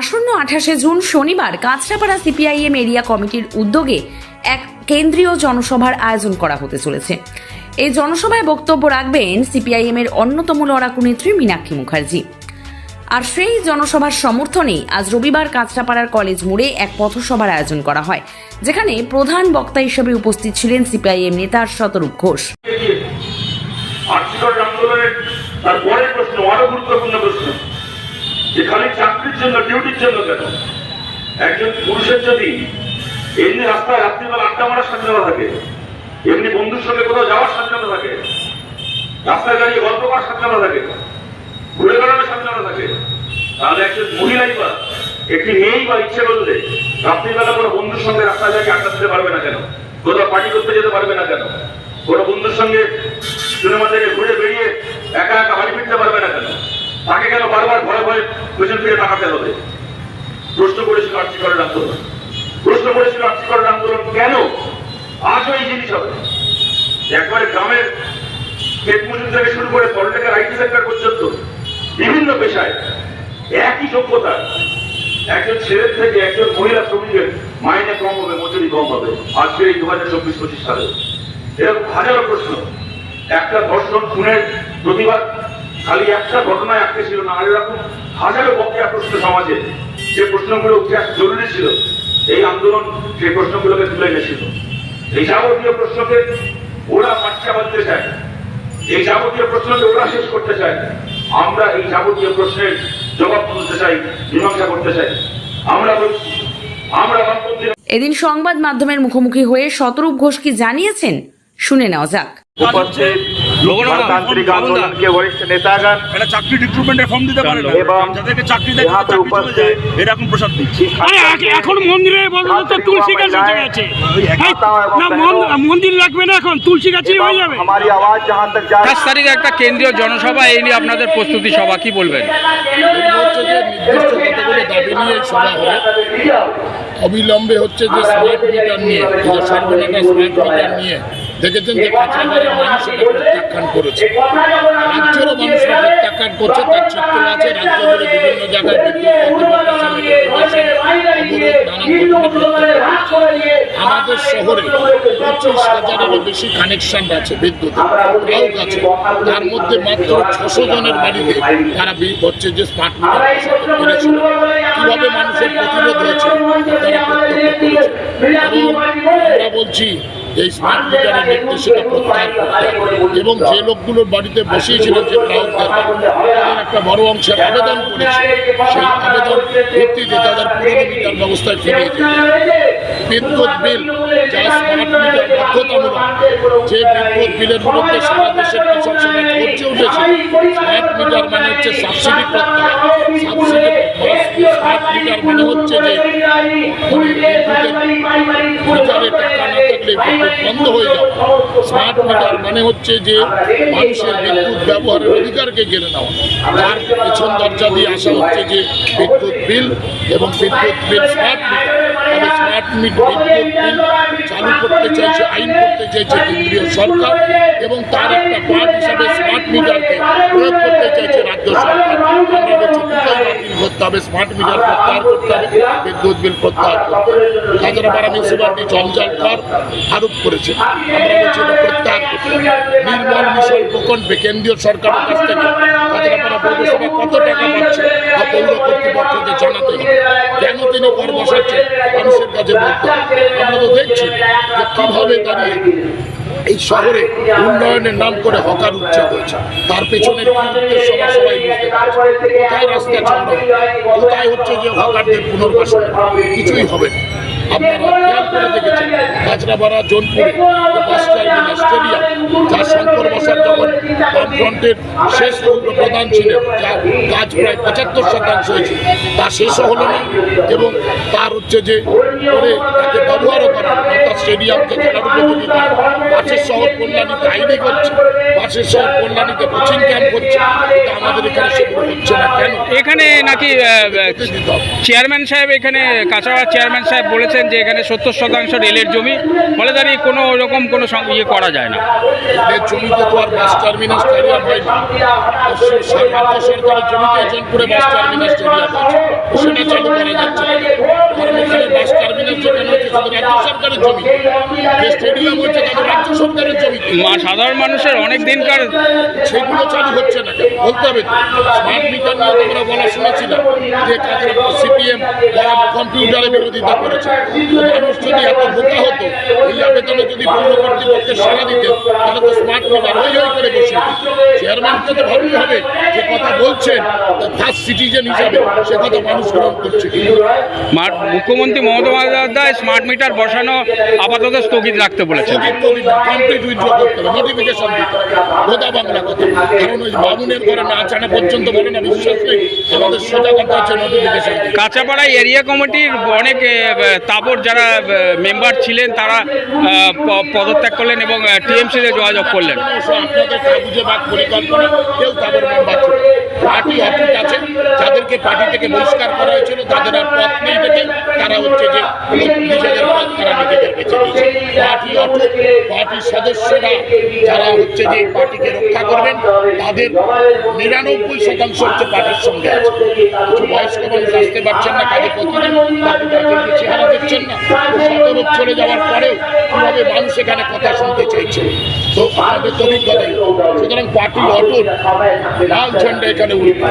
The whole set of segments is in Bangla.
আসন্ন আঠাশে জুন শনিবার কাঁচরাপাড়া সিপিআইএম এরিয়া কমিটির উদ্যোগে এক কেন্দ্রীয় জনসভার আয়োজন করা হতে চলেছে। এই জনসভায় বক্তব্য রাখবেন সিপিআইএম এর অন্যতম লড়াকু নেত্রী মীনাক্ষী মুখার্জি। আর সেই জনসভার সমর্থনেই আজ রবিবার কাঁচরাপাড়ার কলেজ মোড়ে এক পথসভার আয়োজন করা হয়, যেখানে প্রধান বক্তা হিসেবে উপস্থিত ছিলেন সিপিআইএম নেতা শতরূপ ঘোষ। আন্দোলনের তার পরের প্রশ্ন আরও গুরুত্বপূর্ণ প্রশ্ন। যে খালি চাকরির জন্য ডিউটির জন্য কেন? একজন পুরুষের যদি এমনি রাস্তায় রাত্রিবেলা আড্ডা মারার স্বাধীনতা থাকে, এমনি বন্ধুর সঙ্গে কোথাও যাওয়ার স্বাধীনতা থাকে, রাস্তায় দাঁড়িয়ে গল্প করার স্বাধীনতা থাকে, ঘুরে বেড়ানোর স্বাধীনতা থাকে, তাহলে একজন মহিলাই বা একটি মেয়েই বা ইচ্ছে করলে রাত্রিবেলা কোনো বন্ধুর সঙ্গে রাস্তায় দাঁড়িয়ে আড্ডা দিতে পারবে না কেন? কোথাও পার্টি করতে যেতে পারবে না কেন? কোনো বন্ধুর সঙ্গে সিনেমা থেকে ঘুরে বেরিয়ে একা একা বাড়ি ফিরতে পারবে না কেন তাকে কেন বারবার ভয়ে ভয়ে পেছন ফিরে তাকাতে হবে প্রশ্ন করেছিল আর্থিকরণ আন্দোলন। প্রশ্ন করেছিল আর্থিকরণ আন্দোলন কেন? আজও এই জিনিস হবে। একবারে গ্রামের ক্ষেত মজুর থেকে শুরু করে আইটি সেক্টর পর্যন্ত বিভিন্ন পেশায় একই যোগ্যতা। একজন ছেলের থেকে একজন মহিলা শ্রমিকের মাইনে কম হবে, মজুরি কম হবে। আজকে এই দু হাজার চব্বিশ পঁচিশ সালে। এরকম হাজারো প্রশ্ন। একটা ধর্ষণ, খুনের প্রতিবাদ। খালি একটা ঘটনায় আটকে ছিল না, আর এরকম হাজারো বকেয়া প্রশ্ন সমাজে যে প্রশ্নগুলো উঠে আসা জরুরি ছিল এই আন্দোলন সেই প্রশ্নগুলোকে তুলে এনেছিল। এই যাবতীয় প্রশ্নকে ওরা বাচ্চা বাঁধতে চায় এই যাবতীয় প্রশ্নকে ওরা শেষ করতে চায় আমরা এই যাবতীয় প্রশ্নের জবাব তুলতে চাই মীমাংসা করতে চাই। আমরা বলছি আমরা বামপন্থী এদিন সংবাদ মাধ্যমের মুখোমুখি হয়ে শতরূপ ঘোষ কি জানিয়েছেন? শুনে নেওয়া যাক। উপস্থিত গণতান্ত্রিক आंदोलन के वरिष्ठ नेतागण একটা চাকরি রিক্রুটমেন্টের ফর্ম দিতে পারে না এবং যাদেরকে চাকরি দেয় यहाँ पे চাকরি চলে যায় उपस्थित এরকম প্রসাদ দিচ্ছে আরে আগে- এখন মন্দিরে বলতে তো তুলসী গাছ উঠে গেছে এই, না মন- মন্দির লাগবে না এখন তুলসী গাছই হয়ে যাবে हमारी आवाज जहाँ तक जाए আঠাশ তারিখে একটা কেন্দ্রীয় জনসভা এই নিয়ে আপনাদের প্রস্তুতি সভা কি বলবেন এগুলো হচ্ছে যে নির্দিষ্ট কতগুলো দাবি নিয়ে এই সভা হবে অবিলম্বে হচ্ছে যে স্মার্ট মিটার নিয়ে এই যে সর্বনাটা স্মার্ট মিটার নিয়ে দেখেছেন যে প্রত্যাখ্যান করেছে। রাজ্যেরও মানুষরা প্রত্যাখ্যান করছে তার চিত্র আছে রাজ্য জুড়ে বিভিন্ন জায়গায়। আমাদের শহরে পঁচিশ হাজারেরও বেশি কানেকশন আছে বিদ্যুতের। গ্রাহক আছে। তার মধ্যে মাত্র ছশো জনের বাড়িতে তারা হচ্ছে যে স্মার্ট মিটার পেরেছিল কীভাবে মানুষের প্রতিরোধ হয়েছে তারা প্রত্যক্ষ করেছে। এবং আমরা বলছি এই স্মার্ট মিটারের নির্দেশিকা প্রত্যাহার করতে এবং যে লোকগুলোর বাড়িতে বসিয়েছিলেন যে গ্রাহকদের তাদের একটা বড় অংশের আবেদন করেছে। সেই আবেদন ভিত্তিতে তাদের পুরনো মিটার ব্যবস্থায় ফিরিয়ে হবে। বিদ্যুৎ বিল যা স্মার্ট মিটার বাধ্যতামূলক যে বিদ্যুৎ বিলের বিরুদ্ধে সারা দেশের কৃষক সমাজ করছে উঠেছে স্মার্ট মিটার মানে হচ্ছে সাবসিডি প্রত্যাহার সাবসিডি স্মার্ট মিটার মানে হচ্ছে যে টাকা বিদ্যুৎ বন্ধ হয়ে যাবে স্মার্ট মিটার মানে হচ্ছে যে মানুষের বিদ্যুৎ ব্যবহারের অধিকারকে কেড়ে নেওয়া তার পিছন দরজা দিয়ে আসা হচ্ছে যে বিদ্যুৎ বিল এবং বিদ্যুৎ bill smart meter smart meter বিদ্যুৎ বিল চালু করতে চাইছে, আইন করতে চাইছে কেন্দ্রীয় সরকার এবং তার একটা পার্ট হিসাবে স্মার্ট মিটারকে প্রয়োগ করতে চাইছে রাজ্য সরকার। করতে হবে স্মার্ট মিটার প্রত্যাহার করতে হবে, বিদ্যুৎ বিল প্রত্যাহার করতে হবে। কাজরাপাড়া মিউনিসিপালিটি জঞ্জাল কর আরোপ করেছে। আমরা বলছি, এটা প্রত্যাহার করতে নির্মল মিশন প্রকল্পে কেন্দ্রীয় সরকারের কাছ থেকে কাজরাপাড়া পৌরসভা কত টাকা পাচ্ছে তা পৌর কর্তৃপক্ষকে জানাতে হবে। কেন তিনি পর বসাচ্ছেন মানুষের কাছে বলতে আমরা তো দেখছি যে কীভাবে দাঁড়িয়ে এই শহরে উন্নয়নের নাম করে হকার উচ্ছেদ হয়েছে। তার পেছনে সবাই বুঝতে রাস্তা চন্দ্র কোথায় হচ্ছে যে হকারদের পুনর্বাসন? কিছুই হবে না। কাঁচরাপাড়া জোনপুরে বাস স্টেডিয়াম যা শঙ্কর বসার যখন বামফ্রন্টের শেষ যা কাজ প্রায় পঁচাত্তর শতাংশ হয়েছে তা শেষও হলো না এবং তার হচ্ছে যে করে তাকে ব্যবহারও করা হলো তার স্টেডিয়ামকে খেলার উপযোগী করা। পাশের শহর কল্যাণীতে আইনি করছে পাশের শহর কল্যাণীতে কোচিং ক্যাম্প করছে আমাদের এখানে সেগুলো হচ্ছে না। কেন? এখানে নাকি চেয়ারম্যান সাহেব এখানে কাঁচাপাড়ার চেয়ারম্যান সাহেব বলেছে বলছেন যে এখানে সত্তর শতাংশ রেলের জমি, ফলে দাঁড়িয়ে কোনো রকম কোনো ইয়ে করা যায় না। সরকারের জমি। স্টেডিয়াম হচ্ছে তাদের সরকারের জমিতে মা সাধারণ মানুষের অনেক দিনকার সেগুলো চালু হচ্ছে না বলতে হবে স্মার্ট মিটার নিয়ে তোমরা বলা শুনেছিলাম যে সিপিএম যারা কম্পিউটারে বিরোধিতা করেছে। মানুষ যদি এত বোকা হতো এই আবেদনে যদি পৌর কর্তৃপক্ষের সারা দিতেন তাহলে তো স্মার্ট মিটার হই হই করে বসে চেয়ারম্যানকে তো ভাবতে হবে যে কথা বলছেন ফার্স্ট সিটিজেন হিসাবে সে কথা মানুষ গ্রহণ করছে মুখ্যমন্ত্রী মমতা বন্দ্যোপাধ্যায় স্মার্ট মিটার বসানো আপাতত স্থগিত রাখতে বলেছেন। কমপ্লিট উইথড্র করতে হবে নোটিফিকেশন দিতে গোদা বাংলা কথা। কারণ ওই বামুনের ঘরে না জানা পর্যন্ত বলে না বিশ্বাস নেই। আমাদের সোজা কথা হচ্ছে নোটিফিকেশন কাঁচাপাড়ায় এরিয়া কমিটির অনেক এ, তাবর যারা মেম্বার ছিলেন তারা পদত্যাগ করলেন। এবং টিএমসিতে যোগাযোগ করলেন। পার্টি অটুট আছে, যাদেরকে পার্টি থেকে বহিষ্কার করা হয়েছিল, তাদের আর পথ নেই দেখে তারা হচ্ছে যে নিজেদের পথ তারা নিজেদের বেছে নিয়েছে। পার্টি অটুট পার্টির সদস্যরা যারা হচ্ছে যে পার্টিকে রক্ষা করবেন, তাদের নিরানব্বই শতাংশ হচ্ছে পার্টির সঙ্গে আছে। কিছু বয়স্ক মানুষ আসতে পারছেন না, কাজে প্রতিদিন চেহারা দেখছেন না শতরূপ চলে যাওয়ার পরেও কীভাবে মানুষ এখানে কথা শুনতে চাইছে? তো আমাদের তো অভিজ্ঞতাই। সুতরাং পার্টি অটুট, লাল ঝন্ডা এখানে উঠবে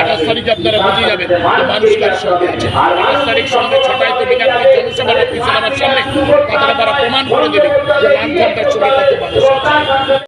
আঠাশ আপনারা বুঝে যাবেন মানুষ কার সঙ্গে আছে। আঠাশ সন্ধ্যে ছটায় তো বিকাশ জনসভার অফিসে আমার সামনে তারা প্রমাণ করে দেবে যে কত মানুষ